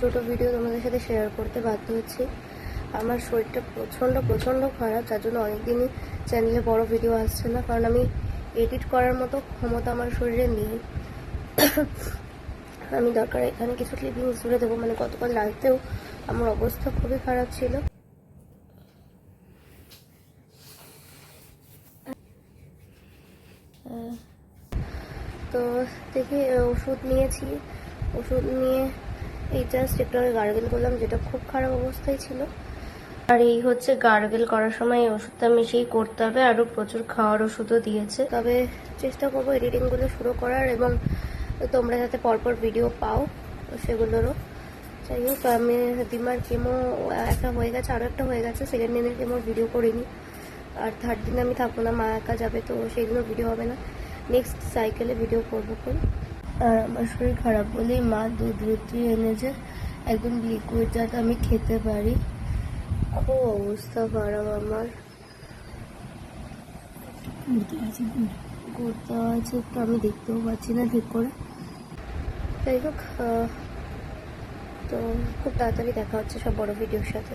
ছোট ভিডিও তোমাদের সাথে শেয়ার করতে বাধ্য হচ্ছি। আমার শরীরটা প্রচণ্ড প্রচণ্ড খারাপ, যার জন্য অনেকদিনই চ্যানেলে বড় ভিডিও আসছে না, কারণ আমি এডিট করার মতো ক্ষমতা আমার শরীরে নেই। আমি দরকার এখানে কিছু ক্লিপিংস জুড়ে দেবো মানে গতকাল রাতেও আমার অবস্থা খুবই খারাপ ছিল। তো দেখি, ওষুধ নিয়েছি, ওষুধ নিয়ে এই জাস্ট একটু আগে গার্গেল করলাম যেটা খুব খারাপ অবস্থায় ছিল। আর এই হচ্ছে গার্গেল করার সময় এই ওষুধটা মিশিয়েই করতে হবে, আরও প্রচুর খাওয়ার ওষুধও দিয়েছে। তবে চেষ্টা করব এডিটিংগুলো শুরু করার এবং তোমরা যাতে পরপর ভিডিও পাও সেগুলোরও। যাই হোক, আমি দিমার কেমো একটা হয়ে গেছে, আরও একটা হয়ে গেছে সেকেন্ড দিনের কেমোর ভিডিও করিনি। আর থার্ড দিন আমি থাকব না, মা একা যাবে, তো সেই ভিডিও হবে না। নেক্সট সাইকেলে ভিডিও করব কোন আর আমার শরীর খারাপ বলেই মা দুধ রুটি এনেছে একদম লিকুইড যাতে আমি খেতে পারি। খুব অবস্থা খারাপ আমার। গুড় দেওয়া আছে আমি দেখতেও পাচ্ছি না ঠিক করে। যাই হোক তো খুব তাড়াতাড়ি দেখা হচ্ছে সব বড় ভিডিওর সাথে।